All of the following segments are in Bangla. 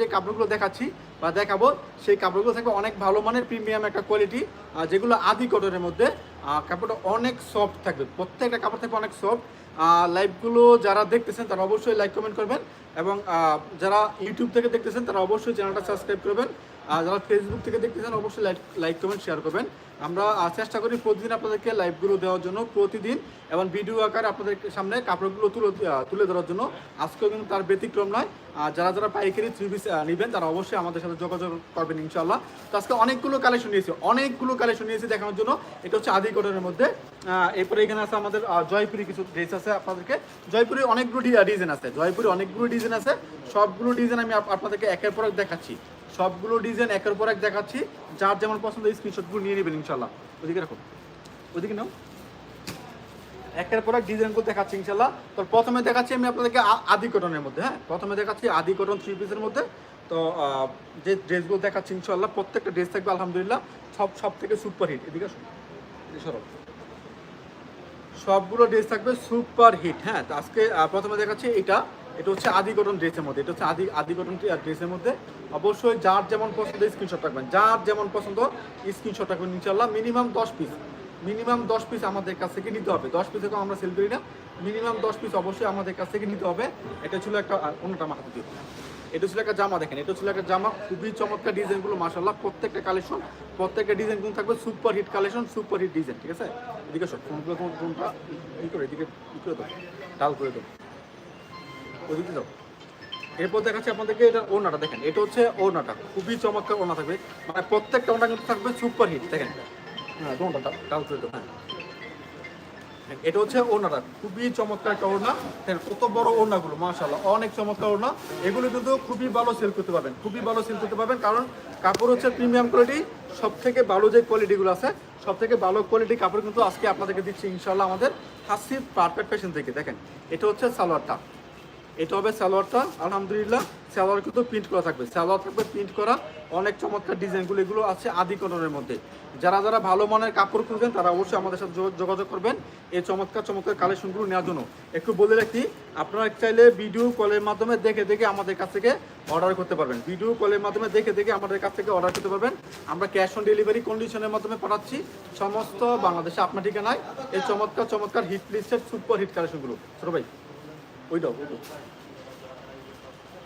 যে কাপড়গুলো দেখাচ্ছি বা দেখাবো, সেই কাপড়গুলো থাকবে অনেক ভালো মানের প্রিমিয়াম একটা কোয়ালিটি যেগুলো আদি কটনের মধ্যে কাপড়টা অনেক সফট থাকবে, প্রত্যেকটা কাপড় থাকবে অনেক সফট লাইভগুলো যারা দেখতেছেন তারা অবশ্যই লাইক কমেন্ট করবেন এবং যারা ইউটিউব থেকে দেখতেছেন তারা অবশ্যই চ্যানেলটা সাবস্ক্রাইব করবেন। আর যারা ফেসবুক থেকে দেখতেছেন অবশ্যই লাইক লাইক কমেন্ট শেয়ার করবেন। আমরা চেষ্টা করি প্রতিদিন আপনাদেরকে লাইভগুলো দেওয়ার জন্য, প্রতিদিন। এবং ভিডিও আকারে আপনাদের সামনে কাপড়গুলো তুলে তুলে ধরার জন্য। আজকেও কিন্তু তার ব্যতিক্রম নয়। আর যারা যারা পাইকারি থ্রি পিস নেবেন, তারা অবশ্যই আমাদের সাথে যোগাযোগ করবেন ইনশাল্লাহ তো আজকে অনেকগুলো কালেকশন নিয়েছি, অনেকগুলো কালেকশন নিয়েছি দেখানোর জন্য। এটা হচ্ছে আদি মধ্যে। এরপরে এখানে আছে আমাদের জয়পুরি কিছু ড্রেস আছে আপনাদেরকে। জয়পুরি অনেকগুলো ডিজাইন আছে। জয়পুরি অনেকগুলো ডিজাইন আছে। সবগুলো ডিজাইন আমি আপ- আপনাদেরকে একের পর এক দেখাচ্ছি। সবগুলো ডিজাইন একের পর এক দেখাচ্ছি। যার যেমন পছন্দ স্ক্রিনশটগুলো নিয়ে নেবেন ইনশাল্লাহ ওদিকে রাখো ওদিকে নাও। একের পর এক ডিজাইনগুলো দেখাচ্ছি ইনশাল্লাহ তো প্রথমে দেখাচ্ছি আমি আপনাদেরকে আদি কটনের মধ্যে হ্যাঁ? প্রথমে দেখাচ্ছি আদি কটন থ্রি পিসের মধ্যে। তো যে ড্রেসগুলো দেখাচ্ছি ইনশাল্লাহ প্রত্যেকটা ড্রেস থাকবে, আলহামদুলিল্লাহ। সব সব থেকে সুপার হিট এদিকে আসুন সবগুলো ড্রেস থাকবে সুপার হিট হ্যাঁ? আজকে প্রথমে দেখাচ্ছি এটা। এটা হচ্ছে আদি কটন ড্রেসের মধ্যে, এটা হচ্ছে আদি আদি কটন ড্রেসের মধ্যে অবশ্যই যার যেমন পছন্দ স্ক্রিনশট রাখবেন। যার যেমন পছন্দ স্ক্রিনশট রাখবেন ইনশাল্লাহ মিনিমাম দশ পিস মিনিমাম দশ পিস আমাদের কাছ থেকে নিতে হবে। দশ পিস আমরা সেল করি না মিনিমাম দশ পিস অবশ্যই আমাদের কাছ থেকে নিতে হবে। এটা ছিল একটা আর অন্যটা মাথা দিয়ে। এটা ছিল একটা জামা দেখেন, এটা ছিল একটা জামা, খুবই চমৎকার ডিজাইনগুলো মাসাল্লাহ প্রত্যেকটা কালেকশন প্রত্যেকটা ডিজাইনগুলো থাকবে super hit collection super hit design ঠিক আছে? এদিকে সব ফোনগুলো ফোনটা ই করে, এদিকে, ই করে দাও, ডাল করে দাও ওদিকে দাও এরপর দেখাচ্ছি আপনাদেরকে এটা ওনাটা দেখেন, এটা হচ্ছে ওনাটা খুবই চমৎকার ওনা থাকবে। মানে প্রত্যেকটা ওনা কিন্তু থাকবে সুপার হিট দেখেন। হ্যাঁ দোনটা ডাল দাও হ্যাঁ। এটা হচ্ছে ওনাটা খুবই চমৎকার একটা ওড়না। দেখেন কত বড় ওড়নাগুলো মাশাল্লাহ অনেক চমৎকার ওড়না। এগুলো কিন্তু খুবই ভালো সেল করতে পারবেন, খুবই ভালো সেল করতে পারবেন, কারণ কাপড় হচ্ছে প্রিমিয়াম কোয়ালিটি সব থেকে ভালো যে কোয়ালিটিগুলো আছে সব থেকে ভালো কোয়ালিটি কাপড় কিন্তু আজকে আপনাদেরকে দিচ্ছি ইনশাল্লাহ আমাদের হাসির পারফেক্ট ফ্যাশন থেকে। দেখেন, এটা হচ্ছে সালোয়ারটা। এটা হবে সালোয়ারটা। আলহামদুলিল্লাহ, সালোয়ার কিন্তু প্রিন্ট করা থাকবে। সালোয়ার থাকবে প্রিন্ট করা। অনেক চমৎকার ডিজাইনগুলো এগুলো আছে আদি কটনের মধ্যে। যারা যারা ভালো মানের কাপড় খুঁজবেন, তারা অবশ্যই আমাদের সাথে যোগ- যোগাযোগ করবেন। এই চমৎকার চমৎকার কালেকশনগুলো নেওয়ার জন্য। একটু বলে রাখি, আপনারা চাইলে ভিডিও কলের মাধ্যমে দেখে দেখে আমাদের কাছ থেকে অর্ডার করতে পারবেন। ভিডিও কলের মাধ্যমে দেখে দেখে আমাদের কাছ থেকে অর্ডার করতে পারবেন। আমরা ক্যাশ অন ডেলিভারি কন্ডিশনের মাধ্যমে পাঠাচ্ছি। সমস্ত বাংলাদেশে আপনার ঠিকানায়। এই চমৎকার চমৎকার হিট লিস্টের সুপার হিট কালেকশনগুলো ছোট ভাই। ওইটাও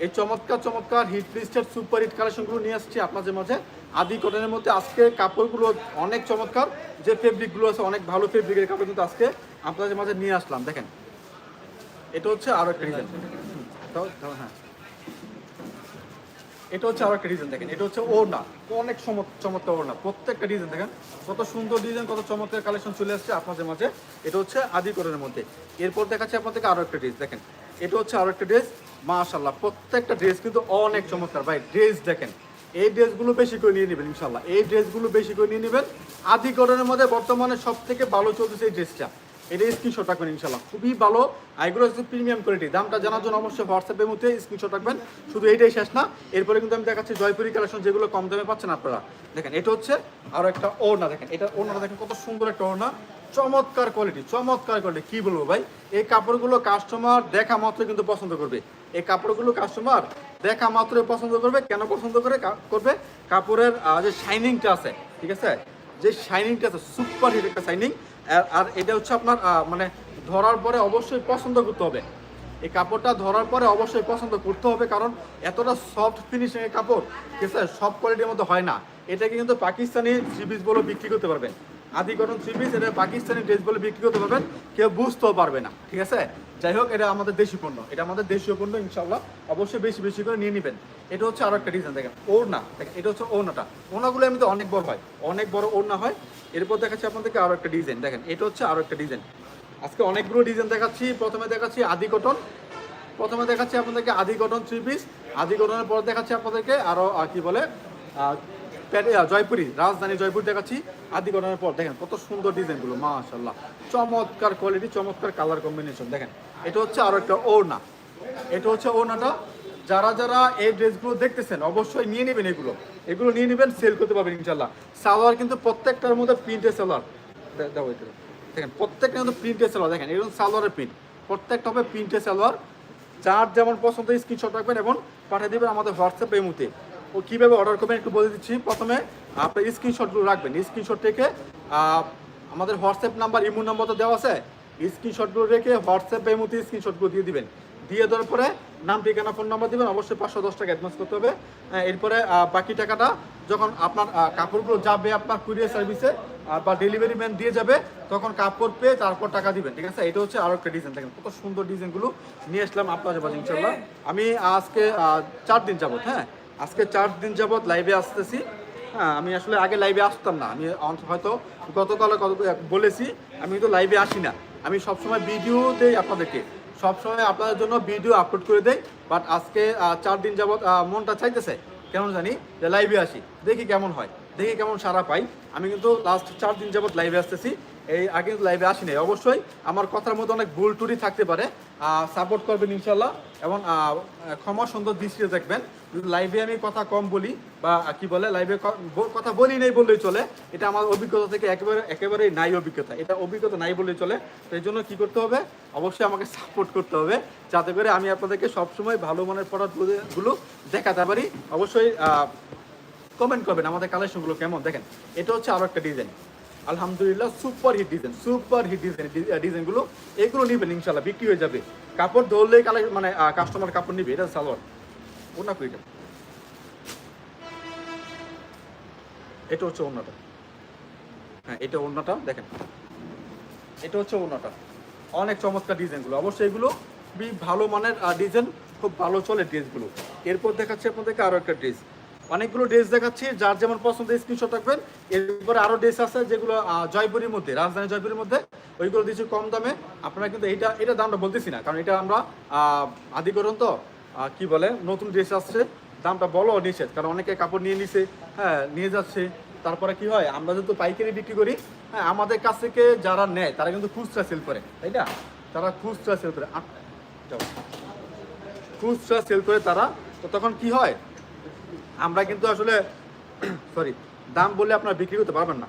এই চমৎকার চমৎকার হিট লিস্টের সুপার হিট কালেকশনগুলো নিয়ে আসছি আপনাদের মাঝে। আদি কটনের মধ্যে আজকে কাপড়গুলো অনেক চমৎকার। যে ফেব্রিকগুলো আছে অনেক ভালো ফেব্রিকের কাপড় কিন্তু আজকে আপনাদের মাঝে নিয়ে আসলাম। দেখেন এটা হচ্ছে আরও একটা ডিজাইন হ্যাঁ। এটা হচ্ছে আরও একটা ডিজাইন দেখেন, এটা হচ্ছে ওড়না। অনেক চমৎ- চমৎকার ওড়না। প্রত্যেকটা ডিজাইন দেখেন, কত সুন্দর ডিজাইন কত চমৎকার কালেকশন চলে আসছে আপনাদের মাঝে। এটা হচ্ছে আদি কটনের মধ্যে। এরপর দেখাচ্ছি আপনাদেরকে আরও একটা ড্রেস দেখেন। এটা হচ্ছে আরও একটা ড্রেস মাশাল্লাহ প্রত্যেকটা ড্রেস কিন্তু অনেক চমৎকার। ভাই ড্রেস দেখেন, এই ড্রেসগুলো বেশি করে নিয়ে নেবেন ইনশাল্লাহ এই ড্রেসগুলো বেশি করে নিয়ে নেবেন। আদি মধ্যে বর্তমানে সব থেকে ভালো চলতেছে এই ড্রেসটা এটা স্ক্রিনশট রাখবেন ইনশাল্লাহ খুবই ভালো। এগুলো হচ্ছে প্রিমিয়াম কোয়ালিটি দামটা জানার জন্য অবশ্যই হোয়াটসঅ্যাপের মধ্যে স্ক্রিনশট রাখবেন। শুধু এইটাই শেষ না, এরপরে কিন্তু আমি দেখাচ্ছি জয়পুরি কালেকশন যেগুলো কম দামে পাচ্ছেন আপনারা। দেখেন, এটা হচ্ছে আরও একটা ওড়না, দেখেন এটা ওড়নাটা দেখেন কত সুন্দর একটা ওড়না। চমৎকার কোয়ালিটি চমৎকার কোয়ালিটি কি বলব ভাই? এই কাপড়গুলো কাস্টমার দেখা মাত্র কিন্তু পছন্দ করবে। এই কাপড়গুলো কাস্টমার দেখা মাত্র পছন্দ করবে। কেন পছন্দ করে? করবে কাপড়ের যে শাইনিংটা আছে, ঠিক আছে? যে শাইনিংটা আছে সুপার হিট একটা শাইনিং আর এটা হচ্ছে আপনার মানে ধরার পরে অবশ্যই পছন্দ করতে হবে। এই কাপড়টা ধরার পরে অবশ্যই পছন্দ করতে হবে, কারণ এতটা সফট ফিনিশিং এর কাপড়, ঠিক আছে? সব কোয়ালিটির মধ্যে হয় না। এটাকে কিন্তু পাকিস্তানি থ্রি বলে বিক্রি করতে পারবেন। আদি কটন থ্রি পিস এটা পাকিস্তানি ড্রেস বলে বিক্রি করতে পারবেন কেউ বুঝতেও পারবে না ঠিক আছে? যাই হোক এটা আমাদের দেশি পণ্য এটা আমাদের দেশীয় পণ্য ইনশাল্লাহ অবশ্যই বেশি বেশি করে নিয়ে নেবেন। এটা হচ্ছে আরও একটা ডিজাইন দেখেন ওড়না দেখেন এটা হচ্ছে ওড়নাটা। ওড়নাগুলো এমনিতে অনেক বড় হয় অনেক বড় ওড়না হয়। এরপর দেখাচ্ছি আপনাদেরকে আরও একটা ডিজাইন দেখেন এটা হচ্ছে আরও একটা ডিজাইন আজকে অনেকগুলো ডিজাইন দেখাচ্ছি প্রথমে দেখাচ্ছি আদি কটন প্রথমে দেখাচ্ছি আপনাদেরকে আদি কটন থ্রি পিস আদি কটনের পর দেখাচ্ছি আপনাদেরকে আরও আহ, কি বলে জয়পুরি রাজধানী জয়পুর দেখাচ্ছি। আদি কটনের পর দেখেন, কত সুন্দর ডিজাইনগুলো মাশাল্লাহ চমৎকার কোয়ালিটি চমৎকার কালার কম্বিনেশন দেখেন। এটা হচ্ছে আরও একটা ওড়না। এটা হচ্ছে ওড়নাটা। যারা যারা এই ড্রেসগুলো দেখতেছেন, অবশ্যই নিয়ে নেবেন এগুলো। এগুলো নিয়ে নেবেন সেল করতে পারবেন ইনশাল্লাহ সালোয়ার কিন্তু প্রত্যেকটার মধ্যে প্রিন্টের সালোয়ার। দে- দাও এটা। দেখেন প্রত্যেকটা কিন্তু প্রিন্টের সালোয়ার। দেখেন, এরকম সালোয়ারের প্রিন্ট প্রত্যেকটা হবে প্রিন্টের সালোয়ার। যার যেমন পছন্দ স্ক্রিনশট রাখবেন এবং পাঠিয়ে দেবেন আমাদের হোয়াটসঅ্যাপ এমুতে ও কীভাবে অর্ডার করবেন একটু বলে দিচ্ছি। প্রথমে আপনার স্ক্রিনশটগুলো রাখবেন। স্ক্রিনশট থেকে আমাদের হোয়াটসঅ্যাপ নাম্বার ইমো নাম্বার তো দেওয়া আছে। স্ক্রিনশটগুলো রেখে হোয়াটসঅ্যাপ এমুতে স্ক্রিনশটগুলো দিয়ে দিবেন। দিয়ে দেওয়ার পরে নাম, ঠিকানা ফোন নাম্বার দিবেন। অবশ্যই পাঁচশো দশ টাকা অ্যাডভান্স করতে হবে। এরপরে বাকি টাকাটা যখন আপনার কাপড়গুলো যাবে আপনার কুরিয়ার সার্ভিসে বা ডেলিভারি ম্যান দিয়ে যাবে, তখন কাপড় পেয়ে তারপর টাকা দিবেন, ঠিক আছে? এটা হচ্ছে আরও একটা ডিজাইন দেখেন কত সুন্দর ডিজাইনগুলো নিয়ে আসলাম আপনাদের মাঝে ইনশাল্লাহ আমি আজকে চার দিন যাবত হ্যাঁ? আজকে চার দিন যাবৎ লাইভে আসতেছি। হ্যাঁ আমি আসলে আগে লাইভে আসতাম না। আমি হয়তো গতকালে বলেছি, আমি কিন্তু লাইভে আসি না। আমি সবসময় ভিডিও দেই আপনাদেরকে। সবসময় আপনাদের জন্য ভিডিও আপলোড করে দেই। বাট আজকে চার দিন যাবৎ মনটা চাইতেছে, কেমন জানি, যে লাইভে আসি। দেখি কেমন হয়। দেখি কেমন সারা পাই। আমি কিন্তু লাস্ট চার দিন যাবৎ লাইভে আসতেছি। এই আগে লাইভে আসি নাই অবশ্যই আমার কথার মধ্যে অনেক ভুল টুরি থাকতে পারে। সাপোর্ট করবেন ইনশাল্লাহ এবং ক্ষমা সুন্দর দৃষ্টিতে দেখবেন। লাইভে আমি কথা কম বলি বা কি বলে লাইভে কথা বলি নেই বললেই চলে। এটা আমার অভিজ্ঞতা থেকে একেবারে, একেবারেই নাই অভিজ্ঞতা। এটা অভিজ্ঞতা নাই বললেই চলে। এই জন্য কী করতে হবে? অবশ্যই আমাকে সাপোর্ট করতে হবে। যাতে করে আমি আপনাদেরকে সবসময় ভালো মানের প্রোডাক্টগুলো দেখাতে পারি। অবশ্যই কমেন্ট করবেন আমাদের কালেকশনগুলো কেমন? দেখেন, এটা হচ্ছে আরও একটা ডিজাইন আলহামদুলিল্লাহ super hit design super hit design ডিজাইনগুলো এগুলো নেবেন ইনশাল্লাহ বিক্রি হয়ে যাবে। কাপড় ধরলেই কালে মানে কাস্টমার কাপড় নিবে, এটা সালোয়ার। ওনা কুইটা এটা হচ্ছে ওনাটা হ্যাঁ এটা ওনাটা দেখেন। এটা হচ্ছে ওনাটা অনেক চমৎকার ডিজাইনগুলো অবশ্যই এগুলো ভালো মানের ডিজাইন খুব ভালো চলে ড্রেসগুলো এরপর দেখাচ্ছি আপনাদেরকে আরও একটা ড্রেস অনেকগুলো ড্রেস দেখাচ্ছি, যার যেমন পছন্দ স্ক্রিনশট রাখবেন। এরপরে আরও ড্রেস আছে যেগুলো জয়পুরের মধ্যে, রাজধানী জয়পুরের মধ্যে, ওইগুলো দিচ্ছি কম দামে। আপনারা কিন্তু এইটা, এটা দামটা বলতেছি না, কারণ এটা আমরা আদিকরণ তো কি বলে, নতুন ড্রেস আসছে, দামটা বলো নিষেধ, কারণ অনেকে কাপড় নিয়ে নিছে হ্যাঁ নিয়ে যাচ্ছে। তারপরে কি হয়, আমরা যেহেতু পাইকারি বিক্রি করি হ্যাঁ আমাদের কাছ থেকে যারা নেয়, তারা কিন্তু খুচরা সেল করে, তাই না? তারা খুচরা সেল করে। খুচরা সেল করে তারা, তো তখন কি হয় আমরা কিন্তু আসলে সরি দাম বললে আপনারা বিক্রি করতে পারবেন না।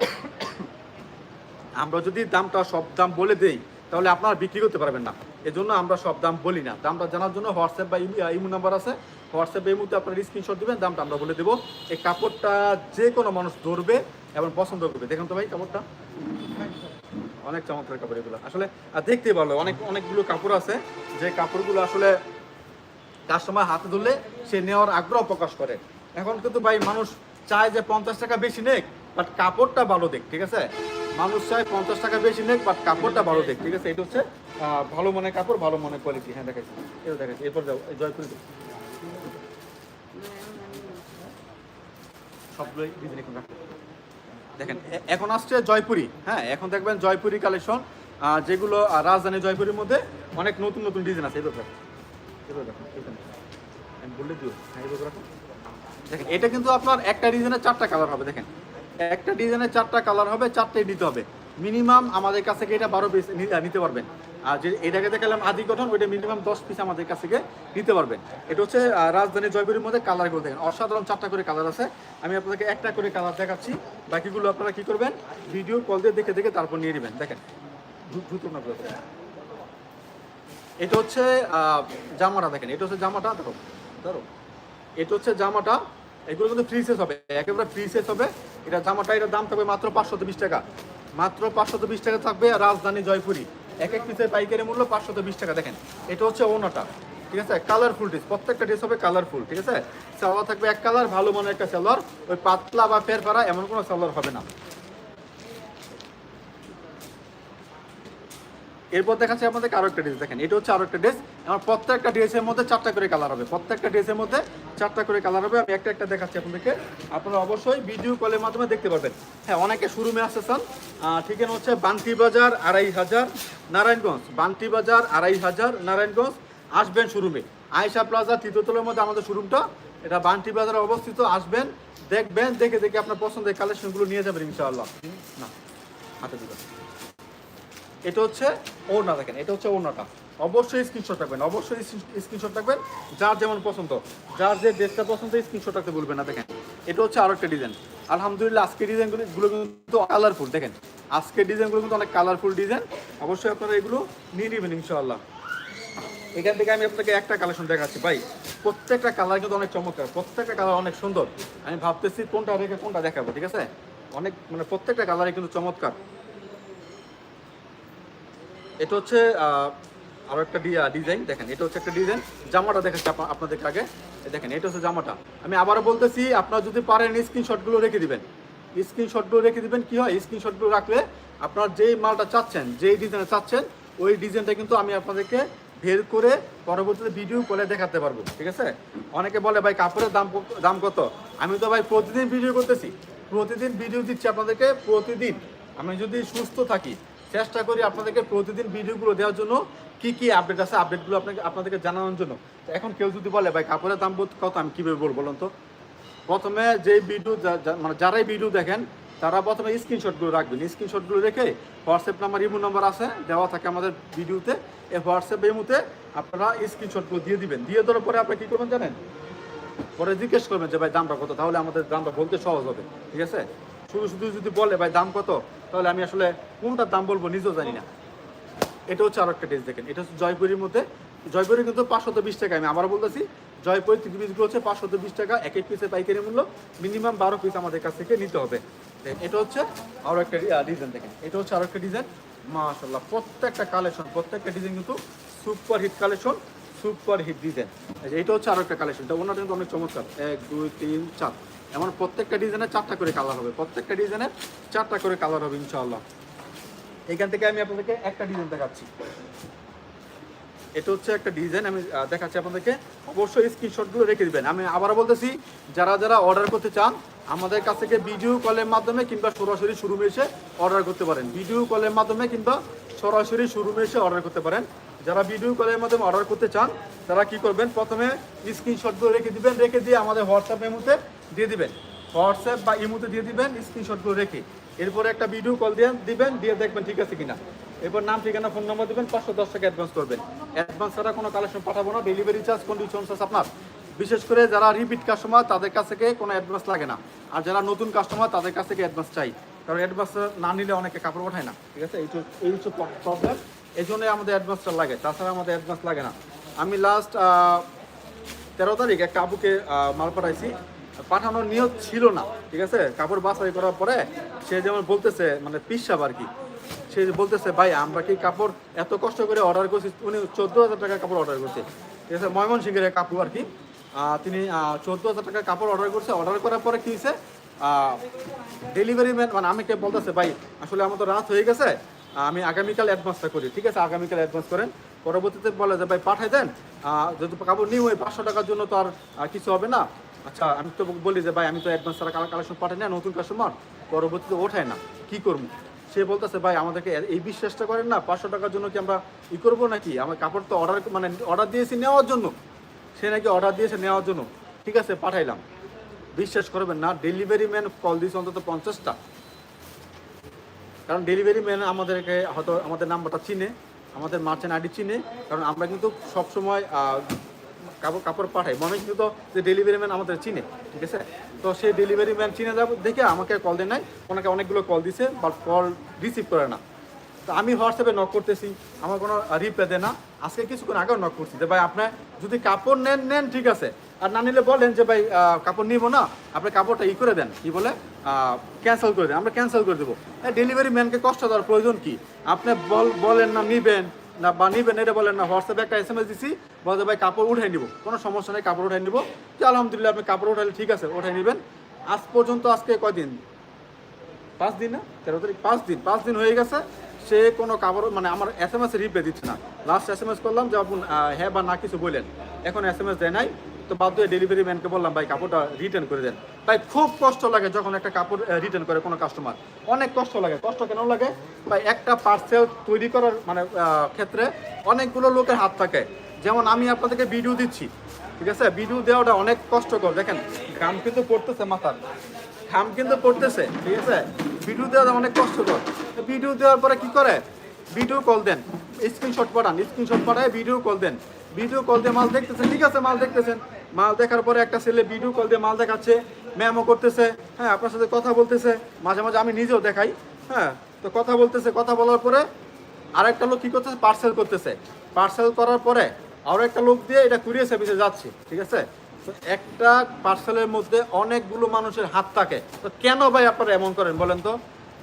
আমরা যদি দামটা সব দাম বলে দেই, তাহলে আপনারা বিক্রি করতে পারবেন না। এজন্য আমরা সব দাম বলি না। দামটা জানার জন্য হোয়াটসঅ্যাপ বা ইমো- নাম্বার আছে। হোয়াটসঅ্যাপে এই মুহূর্তে আপনারা স্ক্রিনশট দেবেন, দামটা আমরা বলে দেবো। এই কাপড়টা যে কোনো মানুষ ধরবে এবং পছন্দ করবে। দেখুন তো ভাই কাপড়টা। অনেক চমৎকার কাপড় এগুলো। আসলে দেখতে ভালো, অনেক অনেকগুলো কাপড় আছে, যে কাপড়গুলো আসলে কাস্টমার হাতে ধরলে সে নেওয়ার আগ্রহ প্রকাশ করে। এখন কিন্তু ভাই, মানুষ চায় যে পঞ্চাশ টাকা বেশি নেক বাট কাপড়টা ভালো দেখ, ঠিক আছে? মানুষ চায় পঞ্চাশ টাকা বেশি নেক বাট কাপড়টা ভালো দেখ, ঠিক আছে? এটা হচ্ছে ভালো মনে কাপড়, ভালো মনে কোয়ালিটি হ্যাঁ দেখাচ্ছি এটা দেখাচ্ছি এরপর যাও জয়পুরি সবগুলোই ডিজাইন এখন রাখো। দেখেন এখন আসছে জয়পুরি। হ্যাঁ এখন দেখবেন জয়পুরি কালেকশন যেগুলো রাজধানী জয়পুরের মধ্যে অনেক নতুন নতুন ডিজাইন আছে। দিও হ্যাঁ। দেখেন। এটা কিন্তু আপনার একটা ডিজাইনের চারটা কালার হবে, দেখেন। একটা ডিজাইনের চারটা কালার হবে, চারটাই নিতে হবে। মিনিমাম আমাদের কাছ থেকে এটা বারো পিস নিতে পারবেন। আর যে এটাকে দেখালাম আদি গঠন, ওইটা মিনিমাম দশ পিস আমাদের কাছ থেকে নিতে পারবেন। এটা হচ্ছে রাজধানী জয়পুরের মধ্যে কালারগুলো দেখেন। অসাধারণ চারটা করে কালার আছে। আমি আপনাদেরকে একটা করে কালার দেখাচ্ছি। বাকিগুলো আপনারা কি করবেন? ভিডিও কল দিয়ে দেখে দেখে তারপর নিয়ে নেবেন। দেখেন দ্রু- দ্রুত এটা হচ্ছে জামাটা দেখেন। এটা হচ্ছে জামাটা, ধরো ধরো। এটা হচ্ছে জামাটা এগুলো কিন্তু ফ্রি সেস হবে। একেবারে ফ্রি সেস হবে। এটা জামাটা, এটার দাম থাকবে মাত্র পাঁচশত বিশ টাকা। মাত্র পাঁচশত বিশ টাকা থাকবে রাজধানী জয়পুরি এক এক পিসের পাইকারি মূল্য পাঁচশত বিশ টাকা। দেখেন, এটা হচ্ছে ওনাটা ঠিক আছে? কালারফুল ড্রেস প্রত্যেকটা ড্রেস হবে কালারফুল ঠিক আছে? সালোয়ার থাকবে এক কালার ভালো মনে একটা সালোয়ার, ওই পাতলা বা ফারা এমন কোনো সালোয়ার হবে না। এরপর দেখাচ্ছি আপনাদের আরও একটা ড্রেস দেখেন। এটা হচ্ছে আরও একটা ড্রেস আমার প্রত্যেকটা ড্রেসের মধ্যে চারটা করে কালার হবে। প্রত্যেকটা ড্রেসের মধ্যে চারটা করে কালার হবে। আমি একটা একটা দেখাচ্ছি আপনাদেরকে। আপনারা অবশ্যই ভিডিও কলের মাধ্যমে দেখতে পারবেন। হ্যাঁ অনেকে শোরুমে আসতে চান ঠিকানা হচ্ছে বান্টি বাজার আড়াই হাজার, নারায়ণগঞ্জ। বান্তি বাজার আড়াই হাজার, নারায়ণগঞ্জ। আসবেন শোরুমে আয়সা প্লাজা তৃতীয়তলের মধ্যে আমাদের শোরুমটা এটা বান্টি বাজারে অবস্থিত। আসবেন, দেখবেন, দেখে দেখে আপনার পছন্দের কালেকশনগুলো নিয়ে যাবেন ইনশাআল্লাহ। না, হাতে দিবেন। এটা হচ্ছে ওড়না দেখেন, এটা হচ্ছে ওড়নাটা। অবশ্যই স্ক্রিনশট রাখবেন, অবশ্যই স্ক্রিনশট রাখবেন। যার যেমন পছন্দ, যার যে ড্রেসটা পছন্দ স্ক্রিনশট রাখতে বলবেন না, দেখেন। এটা হচ্ছে আরও একটা ডিজাইন আলহামদুলিল্লাহ, আজকে ডিজাইনগুলো গুলো কিন্তু কালারফুল দেখেন। আজকের ডিজাইনগুলো কিন্তু অনেক কালারফুল ডিজাইন অবশ্যই আপনারা এগুলো নিয়ে নেবেন, ইনশাআল্লাহ। এখান থেকে আমি আপনাকে একটা কালেকশন দেখাচ্ছি, ভাই। প্রত্যেকটা কালার কিন্তু অনেক চমৎকার, প্রত্যেকটা কালার অনেক সুন্দর। আমি ভাবতেছি কোনটা রেখে কোনটা দেখাবো, ঠিক আছে? অনেক মানে প্রত্যেকটা কালারই কিন্তু চমৎকার। এটা হচ্ছে আহ, আরও একটা ডিজাইন দেখেন এটা হচ্ছে একটা ডিজাইন। জামাটা দেখাচ্ছি আপনা- আপনাদেরকে আগে। দেখেন এটা হচ্ছে জামাটা। আমি আবারও বলতেছি আপনারা যদি পারেন স্ক্রিনশটগুলো রেখে দিবেন। স্ক্রিনশটগুলো রেখে দিবেন কি হয়? স্ক্রিনশটগুলো রাখলে আপনার যেই মালটা চাচ্ছেন যেই ডিজাইনে চাচ্ছেন ওই ডিজাইনটা কিন্তু আমি আপনাদেরকে বের করে পরবর্তীতে ভিডিও করে দেখাতে পারব ঠিক আছে? অনেকে বলে ভাই কাপড়ের দাম দাম কত? আমি তো ভাই প্রতিদিন ভিডিও করতেছি। প্রতিদিন ভিডিও দিচ্ছি আপনাদেরকে প্রতিদিন। আমি যদি সুস্থ থাকি চেষ্টা করি আপনাদেরকে প্রতিদিন ভিডিওগুলো দেওয়ার জন্য কি কি আপডেট আছে আপডেটগুলো আপনাকে আপনাদেরকে জানানোর জন্য। তো এখন কেউ যদি বলে, ভাই, কাপড়ের দাম কত? আমি কীভাবে বলব বলুন তো? প্রথমে যে ভিডিও মানে যারাই ভিডিও দেখেন, তারা প্রথমে স্ক্রিনশটগুলো রাখবেন। স্ক্রিনশটগুলো রেখে হোয়াটসঅ্যাপ নাম্বার ইমো নাম্বার আছে, দেওয়া থাকে আমাদের ভিডিওতে এই হোয়াটসঅ্যাপ ইমোতে আপনারা স্ক্রিনশটগুলো দিয়ে দিবেন। দিয়ে দেওয়ার পরে আপনি কী করবেন জানেন? পরে জিজ্ঞেস করবেন যে, ভাই, দামটা কত? তাহলে আমাদের দামটা বলতে সহজ হবে। ঠিক আছে? শুধু শুধু যদি বলে, ভাই, দাম কত? তাহলে আমি আসলে কোনটার দাম বলব নিজেও জানি না। এটা হচ্ছে আরও একটা টেস্ট দেখেন। এটা হচ্ছে জয়পুরের মধ্যে। জয়পুরি কিন্তু পাঁচশত বিশ টাকা। আমি আবার বলতেছি জয়পুরি তিন পিসগুলো হচ্ছে পাঁচশত বিশ টাকা। এক এক পিসের পাইকারি মূল্য মিনিমাম বারো পিস আমাদের কাছ থেকে নিতে হবে। এটা হচ্ছে আরও একটা ডিজাইন দেখেন। এটা হচ্ছে আরও একটা ডিজাইন মাশাল্লাহ প্রত্যেকটা কালেকশন প্রত্যেকটা ডিজাইন কিন্তু super hit collection super hit design এটা হচ্ছে আরও একটা কালেকশন এটা ওনাটা কিন্তু অনেক চমৎকার। এক, দুই, তিন, চার। এমন প্রত্যেকটা ডিজাইনের চারটা করে কালার হবে। প্রত্যেকটা ডিজাইনের চারটা করে কালার হবে ইনশাআল্লাহ। এখান থেকে আমি আপনাদেরকে একটা ডিজাইন দেখাচ্ছি। এটা হচ্ছে একটা ডিজাইন আমি দেখাচ্ছি আপনাদেরকে। অবশ্যই স্ক্রিনশটগুলো রেখে দিবেন। আমি আবারও বলতেছি, যারা যারা অর্ডার করতে চান, আমাদের কাছ থেকে ভিডিও কলের মাধ্যমে কিংবা সরাসরি শোরুমে এসে অর্ডার করতে পারেন। ভিডিও কলের মাধ্যমে কিংবা সরাসরি শোরুমে এসে অর্ডার করতে পারেন। যারা ভিডিও কলের মাধ্যমে অর্ডার করতে চান, তারা কি করবেন? প্রথমে স্ক্রিনশটগুলো রেখে দিবেন। রেখে দিয়ে আমাদের হোয়াটসঅ্যাপ ইমুতে দিয়ে দিবেন। হোয়াটসঅ্যাপ বা ইমুতে দিয়ে দিবেন স্ক্রিনশটগুলো রেখে। এরপরে একটা ভিডিও কল দিয়ে দিবেন দিয়ে দেখবেন ঠিক আছে কিনা। এরপর নাম ঠিকানা ফোন নম্বর দিবেন পাঁচশো দশ টাকা অ্যাডভান্স করবেন। অ্যাডভান্স ছাড়া কোনো কালেকশন পাঠাবো না ডেলিভারি চার্জ কন্ডিশন চার্জ আপনার। বিশেষ করে যারা রিপিট কাস্টমার তাদের কাছ থেকে কোনো অ্যাডভান্স লাগে না। আর যারা নতুন কাস্টমার তাদের কাছ থেকে অ্যাডভান্স চাই। কারণ অ্যাডভান্স না নিলে অনেকে কাপড় ওঠায় না ঠিক আছে? এই এই হচ্ছে প্রবলেম এই জন্যই আমাদের অ্যাডভান্সটা লাগে তাছাড়া আমাদের অ্যাডভান্স লাগে না। আমি লাস্ট তেরো তারিখ একটা আহ, মাল পাঠাইছি। পাঠানোর নিয়ত ছিল না, ঠিক আছে? কাপড় বাছাই করার পরে সে যেমন বলতেছে মানে পিসাব আর কি, সে বলতেছে, ভাই, আমরা কি কাপড় এত কষ্ট করে অর্ডার করছি? উনি চোদ্দ হাজার টাকার কাপড় অর্ডার করছে, ঠিক আছে? ময়মনসিংহের কাপড় আর কি তিনি চোদ্দ হাজার টাকার কাপড় অর্ডার করছে। অর্ডার করার পরে কী হয়েছে ডেলিভারি ম্যান মানে আমাকে বলতেছে, ভাই, আসলে আমার তো রাত হয়ে গেছে আমি আগামীকাল অ্যাডভান্সটা করি। ঠিক আছে? আগামীকাল অ্যাডভান্স করেন। পরবর্তীতে বলে যে, ভাই, পাঠাই দেন। যদি কাপড় নিই ওই পাঁচশো টাকার জন্য তো আর কিছু হবে না। আচ্ছা আমি তো বলি যে ভাই, আমি তো অ্যাডভান্স ছাড়া কালেকশন পাঠাই না নতুন কাস্টমার পরবর্তীতে ওঠায় না। কি করব? সে বলতেছে, ভাই, আমাদেরকে এই বিশ্বাসটা করেন না, পাঁচশো টাকার জন্য কি আমরা ই করব নাকি? আমার কাপড় তো অর্ডার মানে অর্ডার দিয়েছি নেওয়ার জন্য। সে নাকি অর্ডার দিয়েছে নেওয়ার জন্য। ঠিক আছে, পাঠাইলাম। বিশ্বাস করবেন না ডেলিভারি ম্যান কল দিয়েছে অন্তত পঞ্চাশটা। কারণ ডেলিভারি ম্যান আমাদেরকে হয়তো আমাদের নাম্বারটা চিনে, আমাদের মার্চেন্ট আইডি চিনে। কারণ আমরা কিন্তু সবসময় কাপড় কাপড় পাঠাই। মনে কিন্তু যে ডেলিভারি ম্যান আমাদের চিনে, ঠিক আছে? তো সেই ডেলিভারি ম্যান চিনে যাব, দেখে আমাকে কল দেয় নাই। ওনাকে অনেকগুলো কল দিছে বাট কল রিসিভ করে না। তো আমি হোয়াটসঅ্যাপে নক করতেছি, আমার কোনো রিপ্লাই দেয় না। আজকে কিছুক্ষণ আগেও নক করছি যে, ভাই আপনার যদি কাপড় নেন নেন, ঠিক আছে। আর না নিলে বলেন যে, ভাই কাপড় নিবো না। আপনি কাপড়টা ই করে দেন। কি বলে? ক্যান্সেল করে দেন। আমরা ক্যান্সেল করে দেবো। ডেলিভারি ম্যানকে কষ্ট দেওয়ার প্রয়োজন কি? আপনি বল বলেন না, নিবেন। না বা নিবেন এটা বলেন না হোয়াটসঅ্যাপে একটা এস এম এস দিছি বলতে ভাই কাপড় উঠাই নিব। কোনো সমস্যা নেই, কাপড় উঠাই নিব। যে আলহামদুলিল্লাহ আপনি কাপড় উঠাইলে ঠিক আছে, উঠাই নেবেন। আজ পর্যন্ত আজকে কয়দিন পাঁচ দিন না? তেরো তারিখ? পাঁচ দিন। পাঁচ দিন হয়ে গেছে, সে কোনো কাপড় মানে আমার এস এম এস রিপ্লাই দিচ্ছে না। লাস্ট এস এম এস করলাম যে আপনি হ্যাঁ বা না কিছু বললেন এখন এস এম এস দেয় নাই। তো বাধ্য হয়ে ডেলিভারি ম্যানকে বললাম, ভাই, কাপড়টা রিটার্ন করে দেন। ভাই খুব কষ্ট লাগে যখন একটা কাপড় রিটার্ন করে কোনো কাস্টমার অনেক কষ্ট লাগে। কষ্ট কেন লাগে? ভাই, একটা পার্সেল তৈরি করার মানে ক্ষেত্রে অনেকগুলো লোকের হাত থাকে। যেমন আমি আপনাদেরকে ভিডিও দিচ্ছি, ঠিক আছে? ভিডিও দেওয়াটা অনেক কষ্টকর। দেখেন গাম কিন্তু পড়তেছে মাথার। ঘাম কিন্তু পড়তেছে, ঠিক আছে? ভিডিও দেওয়া অনেক কষ্টকর। ভিডিও দেওয়ার পরে কি করে? ভিডিও কল দেন। স্ক্রিনশট পাঠান। স্ক্রিনশট পাঠায় ভিডিও কল দেন। ভিডিও কল দিয়ে মাল দেখতেছেন, ঠিক আছে? মাল দেখতেছেন। মাল দেখার পরে একটা ছেলে ভিডিও কল দিয়ে মাল দেখাচ্ছে ম্যামও করতেছে হ্যাঁ আপনার সাথে কথা বলতেছে, মাঝে মাঝে আমি নিজেও দেখাই হ্যাঁ তো কথা বলতেছে, কথা বলার পরে আরেকটা লোক কী করতেছে? পার্সেল করতেছে। পার্সেল করার পরে আরও একটা লোক দিয়ে এটা কুরিয়ার সার্ভিসে যাচ্ছে, ঠিক আছে? তো একটা পার্সেলের মধ্যে অনেকগুলো মানুষের হাত থাকে। তো কেন ভাই আপনারা এমন করেন বলেন তো?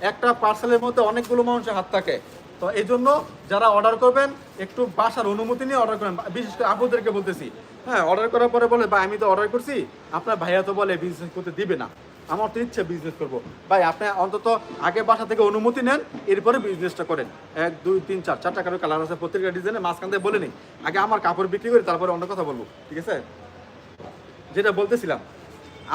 একটা পার্সেলের মধ্যে অনেকগুলো মানুষের হাত থাকে। তো এই জন্য যারা অর্ডার করবেন, একটু বাসার অনুমতি নিয়ে অর্ডার করেন। বিশেষ করে আপুদেরকে বলতেছি হ্যাঁ অর্ডার করার পরে বলে, ভাই, আমি তো অর্ডার করছি। আপনার ভাইয়া তো বলে বিজনেস করতে দিবে না। আমার তো ইচ্ছে বিজনেস করব। ভাই, আপনি অন্তত আগে বাসা থেকে অনুমতি নেন, এরপরে বিজনেসটা করেন। এক, দুই, তিন, চার, চারটা কারও কালার আছে প্রত্যেকটা ডিজাইনে মাঝখান থেকে বলে নিই। আগে আমার কাপড় বিক্রি করি, তারপরে অন্য কথা বলব, ঠিক আছে? যেটা বলতেছিলাম,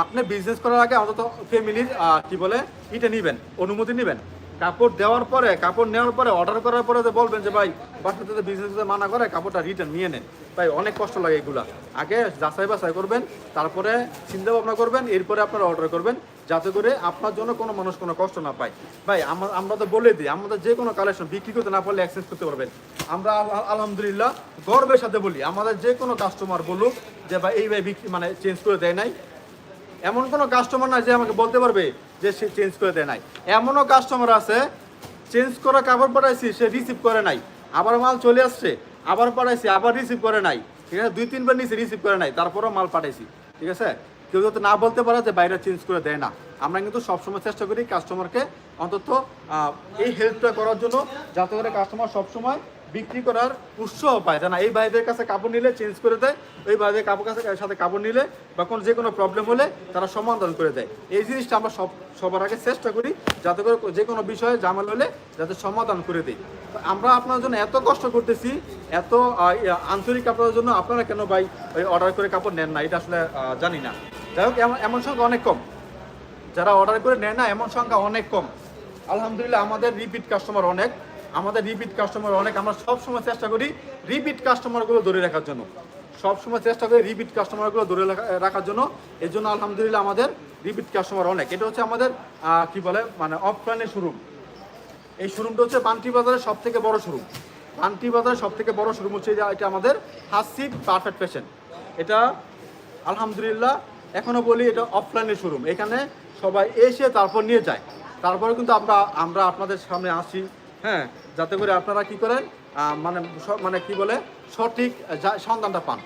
আপনি বিজনেস করার আগে অন্তত ফ্যামিলির কি বলে এটা নিবেন, অনুমতি নেবেন। কাপড় দেওয়ার পরে, কাপড় নেওয়ার পরে অর্ডার করার পরে যে বলবেন যে, ভাই, বাসাতে বিজনেস মানা করে কাপড়টা রিটার্ন নিয়ে নেন। ভাই, অনেক কষ্ট লাগে এগুলা। আগে যাচাই বাছাই করবেন, তারপরে চিন্তা ভাবনা করবেন, এরপরে আপনারা অর্ডার করবেন, যাতে করে আপনার জন্য কোনো মানুষ কোনো কষ্ট না পায়। ভাই আমরা আমরা তো বলে দিই, আমাদের যে কোনো কালেকশন বিক্রি করতে না পারলে এক্সচেঞ্জ করতে পারবেন। আমরা আল- আলহামদুলিল্লাহ গর্বের সাথে বলি, আমাদের যে কোনো কাস্টমার বলুক যে, ভাই, এই ভাই বিক্রি মানে চেঞ্জ করে দেয় নাই। এমন কোনো কাস্টমার না যে আমাকে বলতে পারবে যে সে চেঞ্জ করে দেয় নাই। এমনও কাস্টমার আছে চেঞ্জ করা কাপড় পাঠাইছি সে রিসিভ করে নাই। আবার মাল চলে আসছে, আবার পাঠাইছি আবার রিসিভ করে নাই। ঠিক আছে? দুই, তিনবার নিচে রিসিভ করে নাই, তারপরও মাল পাঠাইছি। ঠিক আছে? কেউ যাতে না বলতে পারে যে বাইরে চেঞ্জ করে দেয় না। আমরা কিন্তু সবসময় চেষ্টা করি কাস্টমারকে অন্তত এই হেল্পটা করার জন্য, যাতে করে কাস্টমার সবসময় বিক্রি করার উৎসাহ পায়। জানা, এই ভাইদের কাছে কাপড় নিলে চেঞ্জ করে দেয়, ওই ভাইদের কাপড় কাছে সাথে কাপড় নিলে বা কোনো যে কোনো প্রবলেম হলে তারা সমাধান করে দেয়। এই জিনিসটা আমরা সব, সবার আগে চেষ্টা করি যাতে করে যে কোনো বিষয়ে জামাল হলে যাতে সমাধান করে দিই। আমরা আপনার জন্য এত কষ্ট করতেছি, এত আন্তরিক আপনার জন্য আপনারা কেন ভাই ওই অর্ডার করে কাপড় নেন না? এটা আসলে জানি না। যাই হোক, এমন এমন সংখ্যা অনেক কম। যারা অর্ডার করে নেয় না, এমন সংখ্যা অনেক কম। আলহামদুলিল্লাহ, আমাদের রিপিট কাস্টমার অনেক। আমাদের রিপিট কাস্টমার অনেক, আমরা সবসময় চেষ্টা করি রিপিট কাস্টমারগুলো ধরে রাখার জন্য। সবসময় চেষ্টা করি রিপিট কাস্টমারগুলো ধরে রাখা- রাখার জন্য। এই জন্য আলহামদুলিল্লাহ আমাদের রিপিট কাস্টমার অনেক। এটা হচ্ছে আমাদের কি বলে মানে অফলাইনের শোরুম এই শোরুমটা হচ্ছে বান্টি বাজারের সব থেকে বড় শোরুম বান্টি বাজারের সব থেকে বড় শোরুম হচ্ছে এটা আমাদের হাসিব পারফেক্ট ফ্যাশন এটা আলহামদুলিল্লাহ এখনও বলি এটা অফলাইনের শোরুম এখানে সবাই এসে তারপর নিয়ে যায়। তারপরে কিন্তু আমরা আমরা আপনাদের সামনে আসি। হ্যাঁ যাতে করে আপনারা কি করেন মানে মানে কি বলে, সঠিক সন্ধানটা পান।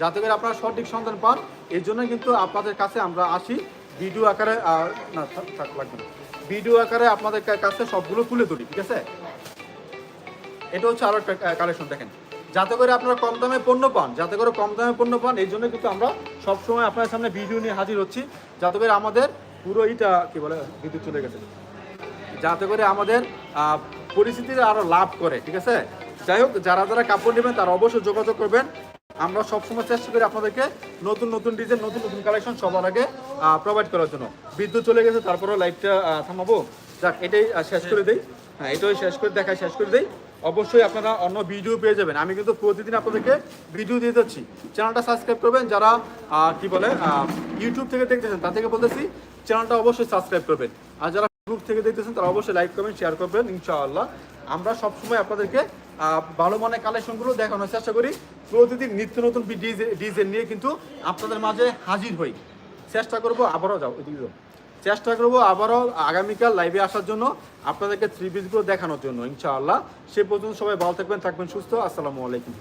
যাতে করে আপনারা সঠিক সন্ধান পান, এই জন্য কিন্তু আপনাদের কাছে আমরা আসি, ভিডিও আকারে না লাগবে না। ভিডিও আকারে আপনাদের কাছে সবগুলো তুলে ধরি, ঠিক আছে? এটা হচ্ছে আরও একটা কালেকশন দেখেন। যাতে করে আপনারা কম দামে পণ্য পান, যাতে করে কম দামে পণ্য পান, এই জন্য কিন্তু আমরা সবসময় আপনার সামনে ভিডিও নিয়ে হাজির হচ্ছি, যাতে করে আমাদের পুরো এইটা কি বলে, বিদ্যুৎ চলে গেছে। যাতে করে আমাদের আহ, পরিস্থিতিতে আরও লাভ করে ঠিক আছে? যাই হোক যারা যারা কাপড় নেবেন তারা অবশ্যই যোগাযোগ করবেন। আমরা সবসময় চেষ্টা করি আপনাদেরকে নতুন নতুন ডিজাইন নতুন নতুন কালেকশন সবার আগে প্রোভাইড করার জন্য। বিদ্যুৎ চলে গেছে তারপরেও লাইভটা থামাবো। যাক এটাই শেষ করে দেই। হ্যাঁ এটাই শেষ করে দেখাই শেষ করে দেই। অবশ্যই আপনারা অন্য ভিডিও পেয়ে যাবেন। আমি কিন্তু প্রতিদিন আপনাদেরকে ভিডিও দিয়ে যাচ্ছি। চ্যানেলটা সাবস্ক্রাইব করবেন যারা কি বলে ইউটিউব থেকে দেখতেছেন তা থেকে বলতেছি চ্যানেলটা অবশ্যই সাবস্ক্রাইব করবেন। আর যারা ফেসবুক থেকে দেখতেছেন, তারা অবশ্যই লাইক করবেন শেয়ার করবেন, ইনশাআল্লাহ। আমরা সবসময় আপনাদেরকে ভালো মানের কালেকশনগুলো দেখানোর চেষ্টা করি। প্রতিদিন নিত্য নতুন ডিজাইন নিয়ে কিন্তু আপনাদের মাঝে হাজির হই। চেষ্টা করব আবারও যাও, ওইদিকে চেষ্টা করব আবারও আগামীকাল লাইভে আসার জন্য আপনাদেরকে থ্রি পিসগুলো দেখানোর জন্য, ইনশাআল্লাহ। সে পর্যন্ত সবাই ভালো থাকবেন থাকবেন সুস্থ। আসসালামু আলাইকুম।